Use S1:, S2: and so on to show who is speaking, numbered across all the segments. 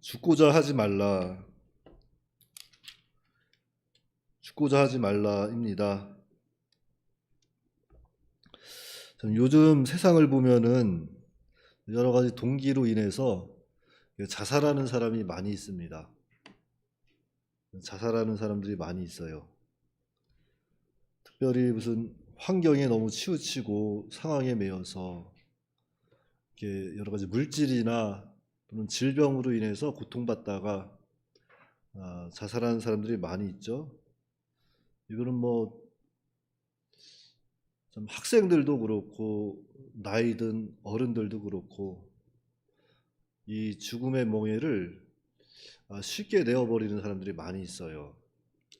S1: 죽고자 하지 말라. 죽고자 하지 말라입니다. 참 요즘 세상을 보면은 여러 가지 동기로 인해서 자살하는 사람이 많이 있습니다. 자살하는 사람들이 많이 있어요. 특별히 무슨 환경에 너무 치우치고 상황에 매여서 이렇게 여러 가지 물질이나 또는 질병으로 인해서 고통받다가 아, 자살하는 사람들이 많이 있죠. 이거는 뭐좀 학생들도 그렇고 나이든 어른들도 그렇고 이 죽음의 몽해를 아, 쉽게 내어버리는 사람들이 많이 있어요.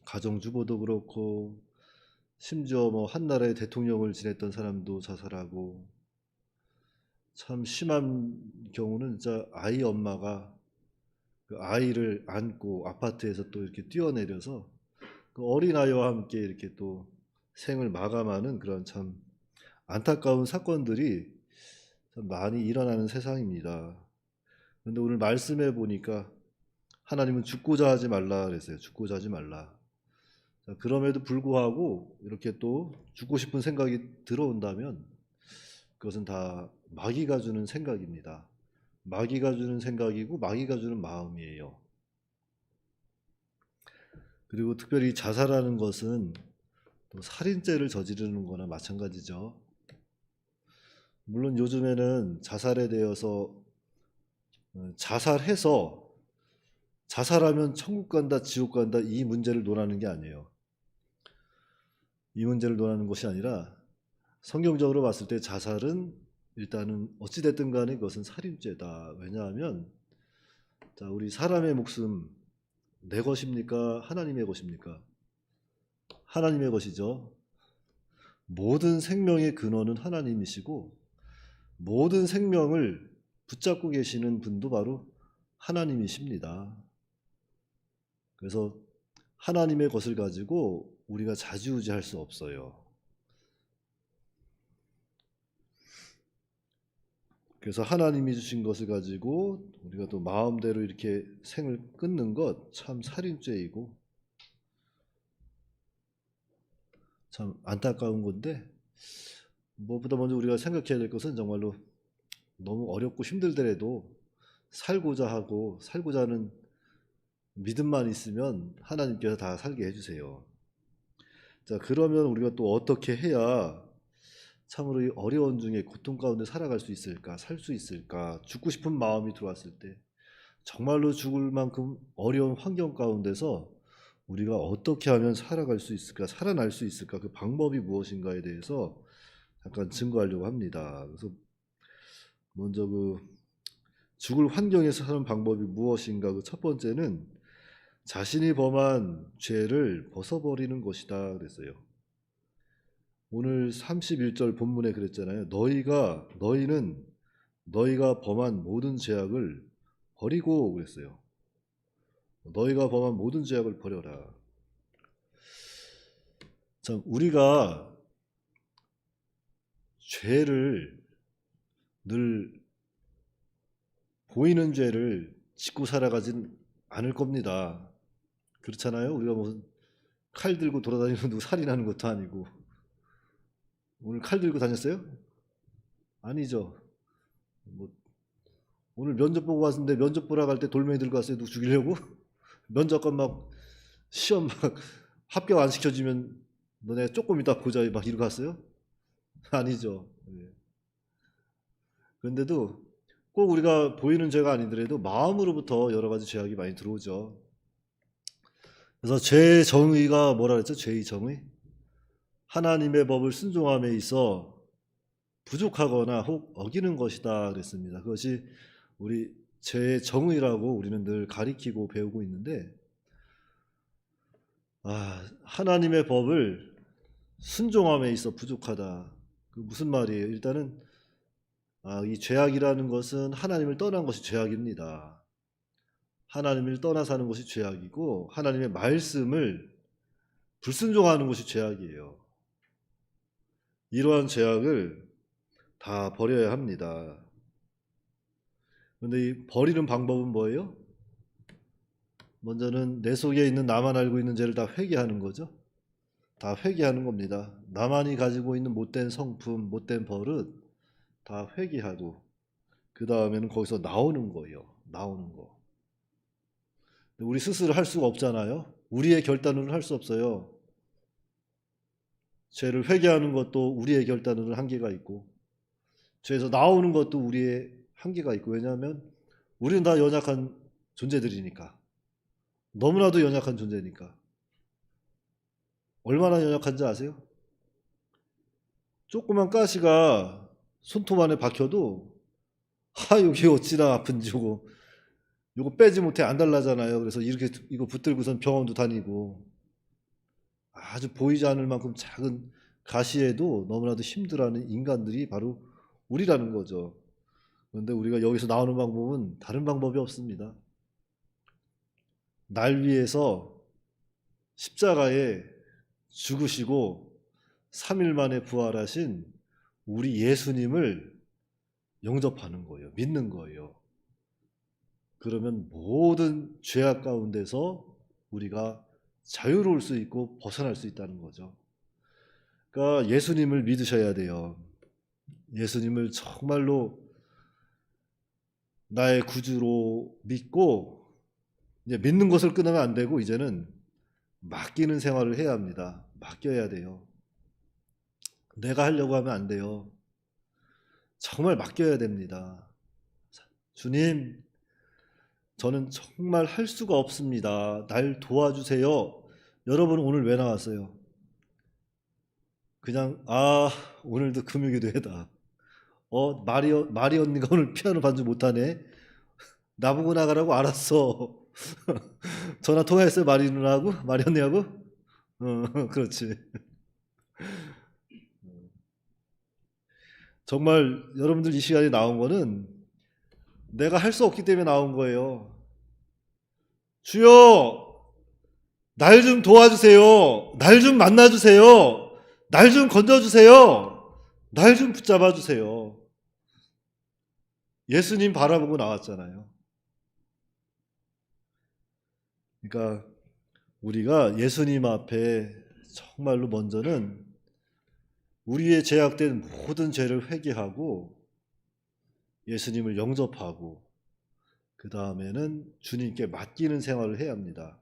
S1: 가정주부도 그렇고 심지어 뭐 한나라의 대통령을 지냈던 사람도 자살하고 참 심한 경우는 진짜 아이 엄마가 그 아이를 안고 아파트에서 또 이렇게 뛰어내려서 그 어린아이와 함께 이렇게 또 생을 마감하는 그런 참 안타까운 사건들이 참 많이 일어나는 세상입니다. 그런데 오늘 말씀해 보니까 하나님은 죽고자 하지 말라 그랬어요. 죽고자 하지 말라. 자, 그럼에도 불구하고 이렇게 또 죽고 싶은 생각이 들어온다면 그것은 다 마귀가 주는 생각입니다. 마귀가 주는 생각이고 마귀가 주는 마음이에요. 그리고 특별히 자살하는 것은 또 살인죄를 저지르는 거나 마찬가지죠. 물론 요즘에는 자살에 대해서 어, 자살해서 자살하면 천국 간다, 지옥 간다 이 문제를 논하는 게 아니에요. 이 문제를 논하는 것이 아니라 성경적으로 봤을 때 자살은 일단은 어찌됐든 간에 그것은 살인죄다. 왜냐하면 자, 우리 사람의 목숨 내 것입니까? 하나님의 것입니까? 하나님의 것이죠. 모든 생명의 근원은 하나님이시고 모든 생명을 붙잡고 계시는 분도 바로 하나님이십니다. 그래서 하나님의 것을 가지고 우리가 자지우지할 수 없어요. 그래서 하나님이 주신 것을 가지고 우리가 또 마음대로 이렇게 생을 끊는 것 참 살인죄이고 참 안타까운 건데 무엇보다 먼저 우리가 생각해야 될 것은 정말로 너무 어렵고 힘들더라도 살고자 하고 살고자 하는 믿음만 있으면 하나님께서 다 살게 해주세요. 자, 그러면 우리가 또 어떻게 해야 참으로 이 어려운 중에 고통 가운데 살아갈 수 있을까, 살 수 있을까, 죽고 싶은 마음이 들어왔을 때 정말로 죽을 만큼 어려운 환경 가운데서 우리가 어떻게 하면 살아갈 수 있을까, 살아날 수 있을까, 그 방법이 무엇인가에 대해서 잠깐 증거하려고 합니다. 그래서 먼저 그 죽을 환경에서 사는 방법이 무엇인가, 그 첫 번째는 자신이 범한 죄를 벗어버리는 것이다 그랬어요. 오늘 31절 본문에 그랬잖아요. 너희가 너희는 너희가 범한 모든 죄악을 버리고 그랬어요. 너희가 범한 모든 죄악을 버려라. 참 우리가 죄를 늘 보이는 죄를 짓고 살아가진 않을 겁니다. 그렇잖아요. 우리가 무슨 칼 들고 돌아다니는 누구 살인하는 것도 아니고 오늘 칼 들고 다녔어요? 아니죠. 뭐 오늘 면접 보고 왔는데 면접 보러 갈 때 돌멩이 들고 왔어요. 누구 죽이려고? 면접관 막 시험 막 합격 안 시켜주면 너네 조금 이따 보자 막 이러고 갔어요? 아니죠. 예. 그런데도 꼭 우리가 보이는 죄가 아니더라도 마음으로부터 여러 가지 죄악이 많이 들어오죠. 그래서 죄의 정의가 뭐라 그랬죠? 죄의 정의? 하나님의 법을 순종함에 있어 부족하거나 혹 어기는 것이다 그랬습니다. 그것이 우리 죄의 정의라고 우리는 늘 가리키고 배우고 있는데 아, 하나님의 법을 순종함에 있어 부족하다. 그 무슨 말이에요? 일단은 아, 이 죄악이라는 것은 하나님을 떠난 것이 죄악입니다. 하나님을 떠나 사는 것이 죄악이고 하나님의 말씀을 불순종하는 것이 죄악이에요. 이러한 죄악을 다 버려야 합니다. 그런데 이 버리는 방법은 뭐예요? 먼저는 내 속에 있는 나만 알고 있는 죄를 다 회개하는 거죠. 다 회개하는 겁니다. 나만이 가지고 있는 못된 성품, 못된 버릇 다 회개하고 그 다음에는 거기서 나오는 거예요. 나오는 거. 우리 스스로 할 수가 없잖아요. 우리의 결단으로는 할 수 없어요. 죄를 회개하는 것도 우리의 결단으로는 한계가 있고 죄에서 나오는 것도 우리의 한계가 있고 왜냐하면 우리는 다 연약한 존재들이니까 너무나도 연약한 존재니까 얼마나 연약한지 아세요? 조그만 가시가 손톱 안에 박혀도 아 여기 어찌나 아픈지 요거 요거 빼지 못해 안 달라잖아요. 그래서 이렇게 이거 붙들고선 병원도 다니고 아주 보이지 않을 만큼 작은 가시에도 너무나도 힘들어하는 인간들이 바로 우리라는 거죠. 그런데 우리가 여기서 나오는 방법은 다른 방법이 없습니다. 날 위해서 십자가에 죽으시고 3일 만에 부활하신 우리 예수님을 영접하는 거예요. 믿는 거예요. 그러면 모든 죄악 가운데서 우리가 자유로울 수 있고 벗어날 수 있다는 거죠. 그러니까 예수님을 믿으셔야 돼요. 예수님을 정말로 나의 구주로 믿고 이제 믿는 것을 끊으면 안 되고 이제는 맡기는 생활을 해야 합니다. 맡겨야 돼요. 내가 하려고 하면 안 돼요. 정말 맡겨야 됩니다. 주님, 저는 정말 할 수가 없습니다. 날 도와주세요. 여러분 오늘 왜 나왔어요? 그냥 아 오늘도 금요기도회다. 어 마리 마리 언니가 오늘 피아노 반주 못하네. 나보고 나가라고 알았어. 전화 통화했어요 마리 누나하고 마리 언니하고. 어 그렇지. 정말 여러분들 이 시간에 나온 거는 내가 할 수 없기 때문에 나온 거예요. 주여, 날 좀 도와주세요. 날 좀 만나주세요. 날 좀 건져주세요. 날 좀 붙잡아 주세요. 예수님 바라보고 나왔잖아요. 그러니까 우리가 예수님 앞에 정말로 먼저는 우리의 제약된 모든 죄를 회개하고 예수님을 영접하고 그 다음에는 주님께 맡기는 생활을 해야 합니다.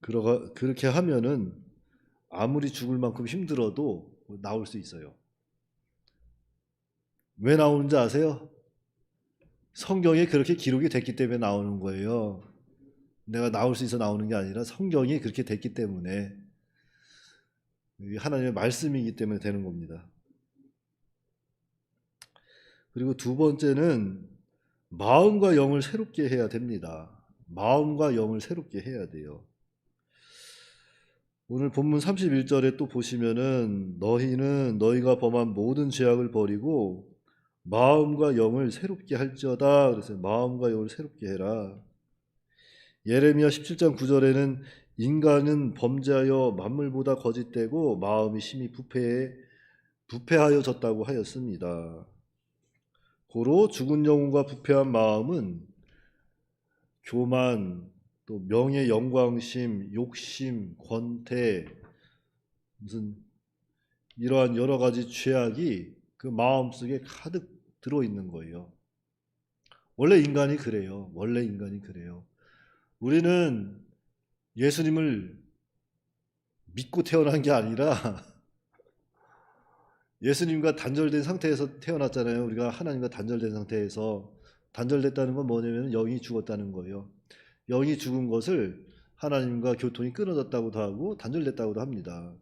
S1: 그렇게 하면은 아무리 죽을 만큼 힘들어도 나올 수 있어요. 왜 나오는지 아세요? 성경에 그렇게 기록이 됐기 때문에 나오는 거예요. 내가 나올 수 있어 나오는 게 아니라 성경이 그렇게 됐기 때문에 하나님의 말씀이기 때문에 되는 겁니다. 그리고 두 번째는 마음과 영을 새롭게 해야 됩니다. 마음과 영을 새롭게 해야 돼요. 오늘 본문 31절에 또 보시면은 너희는 너희가 범한 모든 죄악을 버리고 마음과 영을 새롭게 할지어다. 그래서 마음과 영을 새롭게 해라. 예레미야 17장 9절에는 인간은 범죄하여 만물보다 거짓되고 마음이 심히 부패해 부패하여졌다고 하였습니다. 고로 죽은 영혼과 부패한 마음은 교만, 또 명예 영광심, 욕심, 권태 무슨 이러한 여러 가지 죄악이 그 마음 속에 가득 들어 있는 거예요. 원래 인간이 그래요. 원래 인간이 그래요. 우리는 예수님을 믿고 태어난 게 아니라 예수님과 단절된 상태에서 태어났잖아요. 우리가 하나님과 단절된 상태에서 단절됐다는 건 뭐냐면 영이 죽었다는 거예요. 영이 죽은 것을 하나님과 교통이 끊어졌다고도 하고 단절됐다고도 합니다.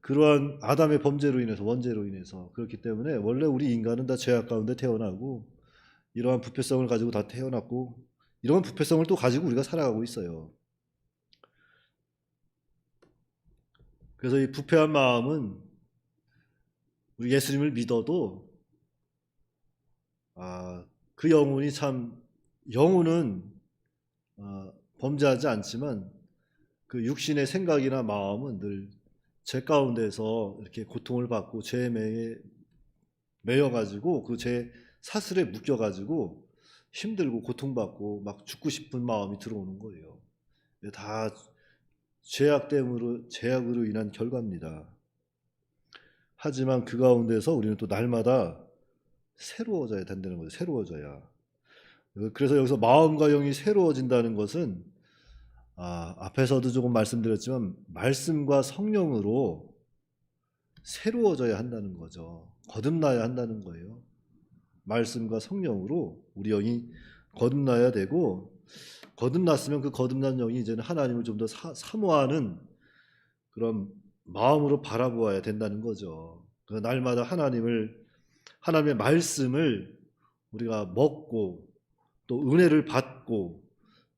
S1: 그러한 아담의 범죄로 인해서 원죄로 인해서 그렇기 때문에 원래 우리 인간은 다 죄악 가운데 태어나고 이러한 부패성을 가지고 다 태어났고 이런 부패성을 또 가지고 우리가 살아가고 있어요. 그래서 이 부패한 마음은 우리 예수님을 믿어도 아, 그 영혼이 참 영혼은 아, 범죄하지 않지만 그 육신의 생각이나 마음은 늘 죄 가운데서 이렇게 고통을 받고 죄에 매여 가지고 그 죄 사슬에 묶여 가지고 힘들고 고통받고 막 죽고 싶은 마음이 들어오는 거예요. 이게 다 죄악 때문으로 죄악으로 인한 결과입니다. 하지만 그 가운데서 우리는 또 날마다 새로워져야 된다는 거죠. 새로워져야. 그래서 여기서 마음과 영이 새로워진다는 것은 아, 앞에서도 조금 말씀드렸지만 말씀과 성령으로 새로워져야 한다는 거죠. 거듭나야 한다는 거예요. 말씀과 성령으로 우리 영이 거듭나야 되고 거듭났으면 그 거듭난 영이 이제는 하나님을 좀 더 사모하는 그런 마음으로 바라보아야 된다는 거죠. 그 날마다 하나님을 하나님의 말씀을 우리가 먹고 또 은혜를 받고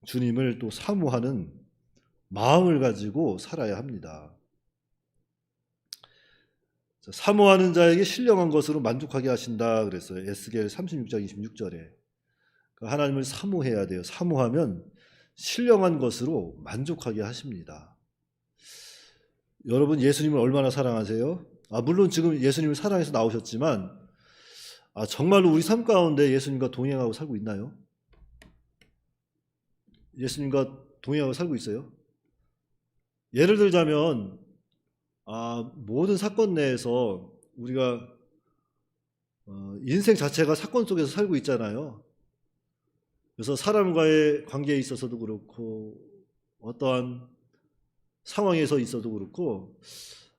S1: 주님을 또 사모하는 마음을 가지고 살아야 합니다. 자, 사모하는 자에게 신령한 것으로 만족하게 하신다 그랬어요. 에스겔 36장 26절에. 하나님을 사모해야 돼요. 사모하면 신령한 것으로 만족하게 하십니다. 여러분 예수님을 얼마나 사랑하세요? 아, 물론 지금 예수님을 사랑해서 나오셨지만 아, 정말로 우리 삶 가운데 예수님과 동행하고 살고 있나요? 예수님과 동행하고 살고 있어요? 예를 들자면 아, 모든 사건 내에서 우리가 어, 인생 자체가 사건 속에서 살고 있잖아요. 그래서 사람과의 관계에 있어서도 그렇고 어떠한 상황에서 있어도 그렇고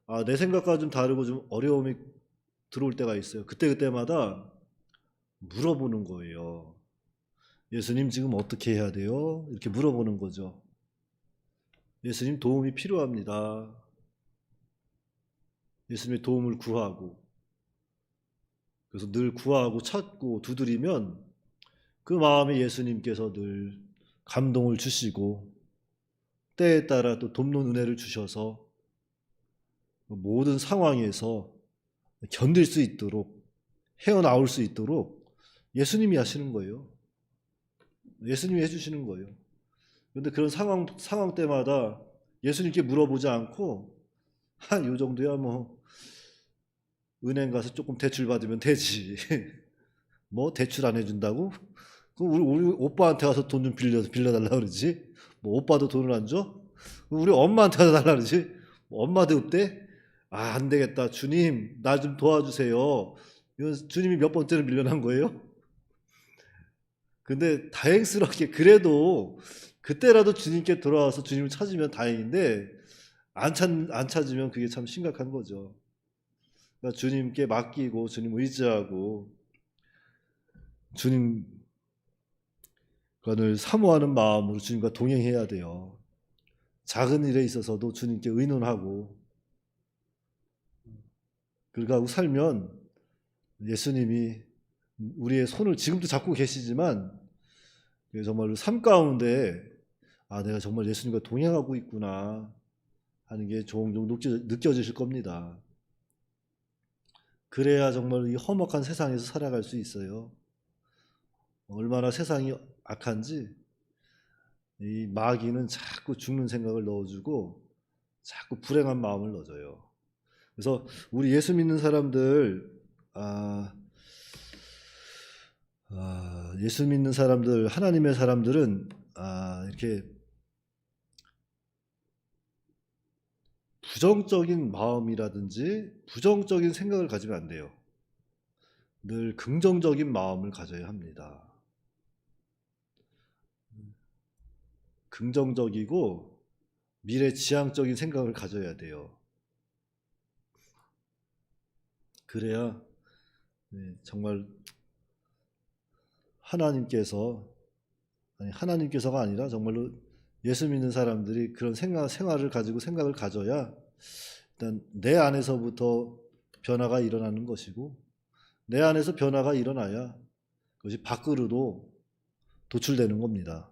S1: 아, 내 생각과 좀 다르고 좀 어려움이 들어올 때가 있어요. 그때 그때마다 물어보는 거예요. 예수님 지금 어떻게 해야 돼요? 이렇게 물어보는 거죠. 예수님 도움이 필요합니다. 예수님의 도움을 구하고 그래서 늘 구하고 찾고 두드리면 그 마음에 예수님께서 늘 감동을 주시고 때에 따라 또 돕는 은혜를 주셔서 모든 상황에서 견딜 수 있도록 헤어나올 수 있도록 예수님이 하시는 거예요. 예수님이 해주시는 거예요. 그런데 그런 상황 상황 때마다 예수님께 물어보지 않고 한 요 정도야 뭐 은행 가서 조금 대출 받으면 되지. 뭐 대출 안 해준다고? 그럼 우리, 우리 오빠한테 가서 돈 좀 빌려 빌려달라 그러지. 뭐 오빠도 돈을 안 줘? 우리 엄마한테 가서 달라 그러지. 뭐 엄마도 없대? 아, 안 되겠다. 주님, 나 좀 도와주세요. 이건 주님이 몇 번째로 밀려난 거예요? 근데 다행스럽게 그래도 그때라도 주님께 돌아와서 주님을 찾으면 다행인데 안, 찾, 안 찾으면 그게 참 심각한 거죠. 그러니까 주님께 맡기고 주님 의지하고 주님 을 사모하는 마음으로 주님과 동행해야 돼요. 작은 일에 있어서도 주님께 의논하고 그렇게 하고 살면 예수님이 우리의 손을 지금도 잡고 계시지만 정말로 삶 가운데 아 내가 정말 예수님과 동행하고 있구나 하는 게 종종 느껴지실 겁니다. 그래야 정말 이 험악한 세상에서 살아갈 수 있어요. 얼마나 세상이 악한지 이 마귀는 자꾸 죽는 생각을 넣어주고 자꾸 불행한 마음을 넣어줘요. 그래서 우리 예수 믿는 사람들 아, 아, 예수 믿는 사람들 하나님의 사람들은 아, 이렇게 부정적인 마음이라든지 부정적인 생각을 가지면 안 돼요. 늘 긍정적인 마음을 가져야 합니다. 긍정적이고 미래 지향적인 생각을 가져야 돼요. 그래야 네, 정말 하나님께서 아니 하나님께서가 아니라 정말로 예수 믿는 사람들이 그런 생각 생활을 가지고 생각을 가져야 일단 내 안에서부터 변화가 일어나는 것이고 내 안에서 변화가 일어나야 그것이 밖으로도 도출되는 겁니다.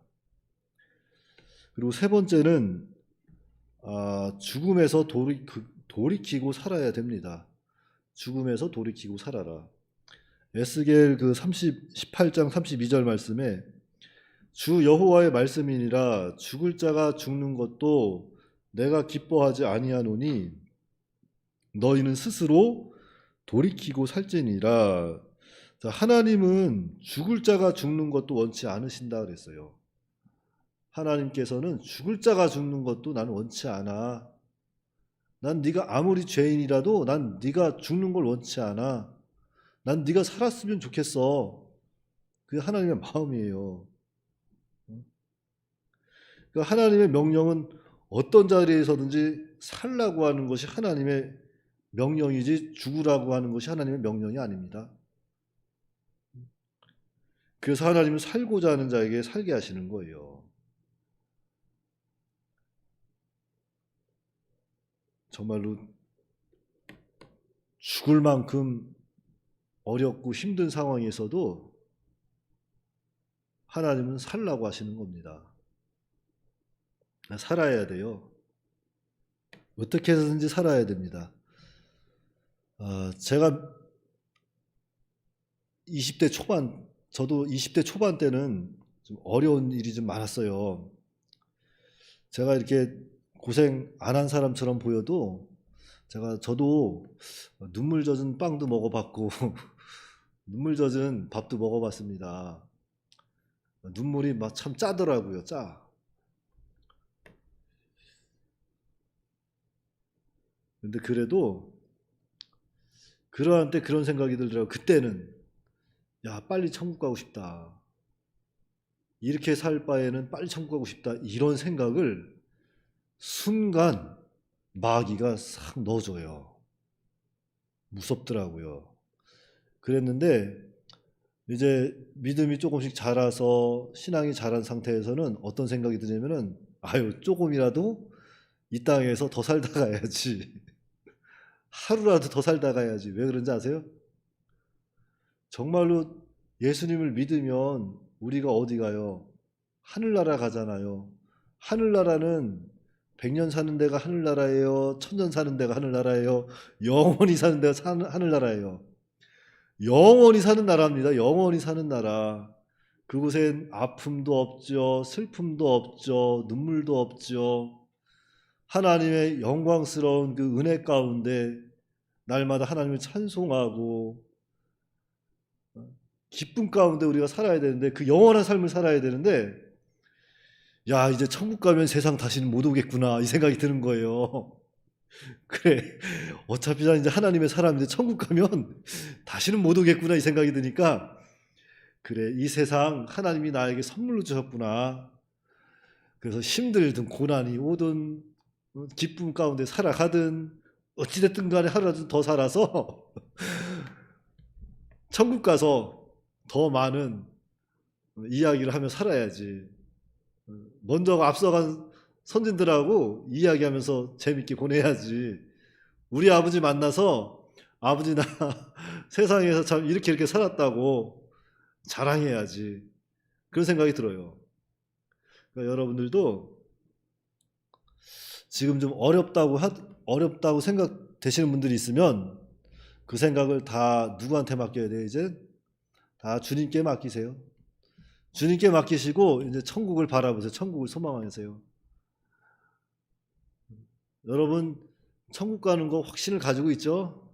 S1: 그리고 세 번째는 아, 죽음에서 돌이, 그, 돌이키고 살아야 됩니다. 죽음에서 돌이키고 살아라. 에스겔 그 30, 18장 32절 말씀에 주 여호와의 말씀이니라 죽을 자가 죽는 것도 내가 기뻐하지 아니하노니 너희는 스스로 돌이키고 살지니라 자, 하나님은 죽을 자가 죽는 것도 원치 않으신다 그랬어요. 하나님께서는 죽을 자가 죽는 것도 나는 원치 않아. 난 네가 아무리 죄인이라도 난 네가 죽는 걸 원치 않아. 난 네가 살았으면 좋겠어. 그게 하나님의 마음이에요. 그러니까 하나님의 명령은 어떤 자리에서든지 살라고 하는 것이 하나님의 명령이지 죽으라고 하는 것이 하나님의 명령이 아닙니다. 그래서 하나님은 살고자 하는 자에게 살게 하시는 거예요. 정말로 죽을 만큼 어렵고 힘든 상황에서도 하나님은 살라고 하시는 겁니다. 살아야 돼요. 어떻게 해서든지 살아야 됩니다. 아, 제가 20대 초반, 저도 20대 초반 때는 좀 어려운 일이 좀 많았어요. 제가 이렇게 고생 안 한 사람처럼 보여도 제가 저도 눈물 젖은 빵도 먹어봤고 눈물 젖은 밥도 먹어봤습니다. 눈물이 막 참 짜더라고요, 짜. 근데 그래도 그러한 때 그런 생각이 들더라고요. 그때는 야 빨리 천국 가고 싶다. 이렇게 살 바에는 빨리 천국 가고 싶다. 이런 생각을 순간 마귀가 싹 넣어줘요. 무섭더라고요. 그랬는데 이제 믿음이 조금씩 자라서 신앙이 자란 상태에서는 어떤 생각이 드냐면은 아유 조금이라도 이 땅에서 더 살다 가야지. 하루라도 더 살다 가야지. 왜 그런지 아세요? 정말로 예수님을 믿으면 우리가 어디 가요? 하늘나라 가잖아요. 하늘나라는 백년 사는 데가 하늘나라예요. 천년 사는 데가 하늘나라예요. 영원히 사는 데가 사- 하늘나라예요. 영원히 사는 나라입니다. 영원히 사는 나라. 그곳엔 아픔도 없죠. 슬픔도 없죠. 눈물도 없죠. 하나님의 영광스러운 그 은혜 가운데 날마다 하나님을 찬송하고 기쁨 가운데 우리가 살아야 되는데 그 영원한 삶을 살아야 되는데 야 이제 천국 가면 세상 다시는 못 오겠구나 이 생각이 드는 거예요. 그래 어차피 난 이제 하나님의 사람인데 천국 가면 다시는 못 오겠구나 이 생각이 드니까 그래 이 세상 하나님이 나에게 선물로 주셨구나. 그래서 힘들든 고난이 오든 어, 기쁨 가운데 살아가든 어찌됐든 간에 하루라도 더 살아서 천국 가서 더 많은 이야기를 하며 살아야지. 먼저 앞서간 선진들하고 이야기하면서 재밌게 보내야지. 우리 아버지 만나서 아버지 나 세상에서 참 이렇게 이렇게 살았다고 자랑해야지. 그런 생각이 들어요. 그러니까 여러분들도 지금 좀 어렵다고 하, 어렵다고 생각되시는 분들이 있으면 그 생각을 다 누구한테 맡겨야 돼요, 이제? 다 주님께 맡기세요. 주님께 맡기시고 이제 천국을 바라보세요. 천국을 소망하세요. 여러분 천국 가는 거 확신을 가지고 있죠?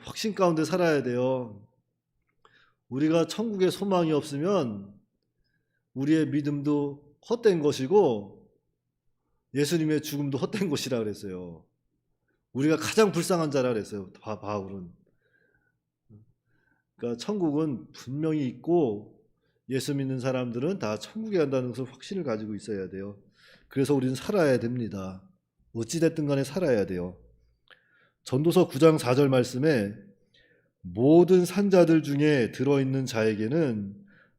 S1: 확신 가운데 살아야 돼요. 우리가 천국에 소망이 없으면 우리의 믿음도 헛된 것이고 예수님의 죽음도 헛된 것이라 그랬어요. 우리가 가장 불쌍한 자라 그랬어요. 바, 바울은. 그러니까 천국은 분명히 있고 예수 믿는 사람들은 다 천국에 간다는 것을 확신을 가지고 있어야 돼요. 그래서 우리는 살아야 됩니다. 어찌됐든 간에 살아야 돼요. 전도서 9장 4절 말씀에 모든 산자들 중에 들어있는 자에게는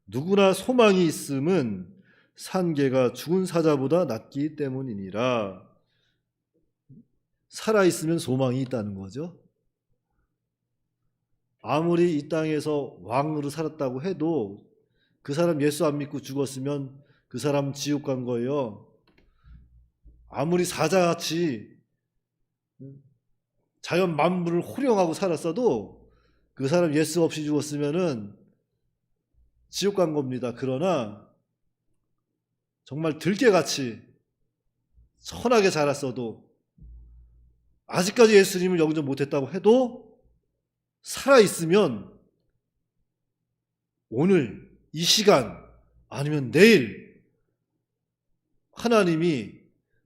S1: 누구나 소망이 있음은 산개가 죽은 사자보다 낫기 때문이니라. 살아있으면 소망이 있다는 거죠. 아무리 이 땅에서 왕으로 살았다고 해도 그 사람 예수 안 믿고 죽었으면 그 사람 지옥 간 거예요. 아무리 사자같이 자연 만물을 호령하고 살았어도 그 사람 예수 없이 죽었으면은 지옥 간 겁니다. 그러나 정말 들깨같이 선하게 자랐어도 아직까지 예수님을 영접 못했다고 해도 살아 있으면 오늘 이 시간 아니면 내일 하나님이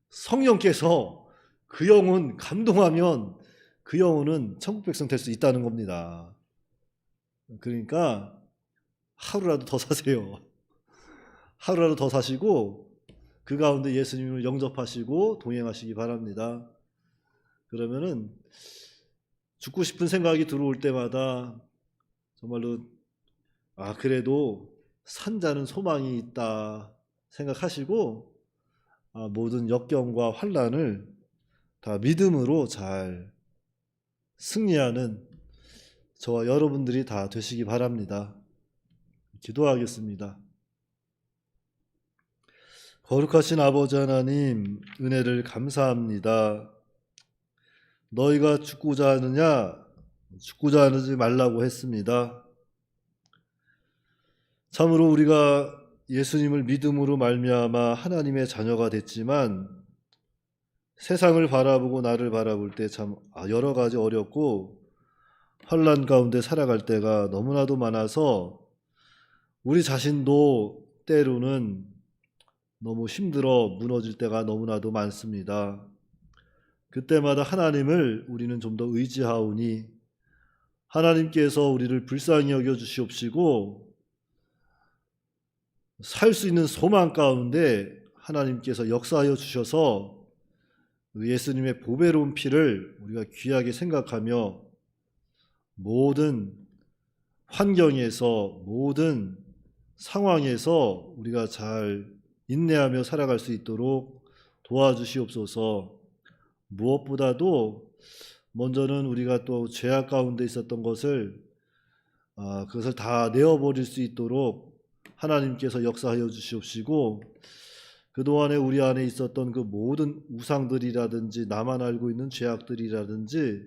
S1: 성령께서 그 영혼 감동하면 그 영혼은 천국 백성 될 수 있다는 겁니다. 그러니까 하루라도 더 사세요. 하루라도 더 사시고 그 가운데 예수님을 영접하시고 동행하시기 바랍니다. 그러면은 죽고 싶은 생각이 들어올 때마다 정말로 아 그래도 산자는 소망이 있다 생각하시고 아, 모든 역경과 환란을 다 믿음으로 잘 승리하는 저와 여러분들이 다 되시기 바랍니다. 기도하겠습니다. 거룩하신 아버지 하나님, 은혜를 감사합니다. 너희가 죽고자 하느냐? 죽고자 하지 말라고 했습니다. 참으로 우리가 예수님을 믿음으로 말미암아 하나님의 자녀가 됐지만 세상을 바라보고 나를 바라볼 때참 아, 여러 가지 어렵고 환란 가운데 살아갈 때가 너무나도 많아서 우리 자신도 때로는 너무 힘들어 무너질 때가 너무나도 많습니다. 그때마다 하나님을 우리는 좀 더 의지하오니 하나님께서 우리를 불쌍히 여겨 주시옵시고 살 수 있는 소망 가운데 하나님께서 역사하여 주셔서 예수님의 보배로운 피를 우리가 귀하게 생각하며 모든 환경에서 모든 상황에서 우리가 잘 인내하며 살아갈 수 있도록 도와주시옵소서. 무엇보다도 먼저는 우리가 또 죄악 가운데 있었던 것을 아, 그것을 다 내어버릴 수 있도록 하나님께서 역사하여 주시옵시고 그동안에 우리 안에 있었던 그 모든 우상들이라든지 나만 알고 있는 죄악들이라든지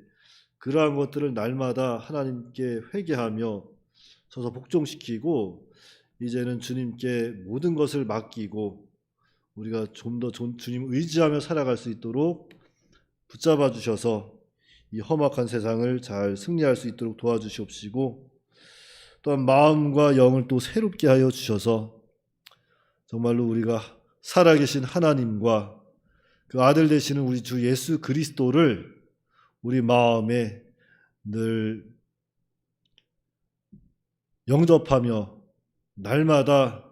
S1: 그러한 것들을 날마다 하나님께 회개하며 서서 복종시키고 이제는 주님께 모든 것을 맡기고 우리가 좀 더 주님 의지하며 살아갈 수 있도록 붙잡아 주셔서 이 험악한 세상을 잘 승리할 수 있도록 도와주시옵시고 또한 마음과 영을 또 새롭게 하여 주셔서 정말로 우리가 살아계신 하나님과 그 아들 되시는 우리 주 예수 그리스도를 우리 마음에 늘 영접하며 날마다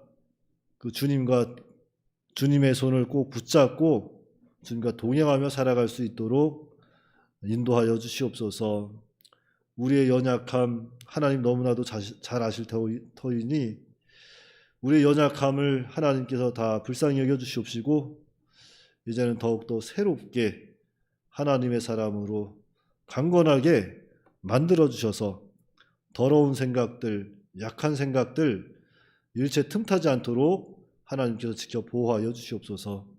S1: 그 주님과 주님의 손을 꼭 붙잡고 주님과 동행하며 살아갈 수 있도록 인도하여 주시옵소서. 우리의 연약함 하나님 너무나도 잘 아실 터이니 우리의 연약함을 하나님께서 다 불쌍히 여겨 주시옵시고 이제는 더욱더 새롭게 하나님의 사람으로 강건하게 만들어 주셔서 더러운 생각들, 약한 생각들 일체 틈타지 않도록 하나님께서 직접 보호하여 주시옵소서.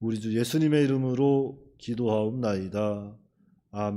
S1: 우리 주 예수님의 이름으로 기도하옵나이다.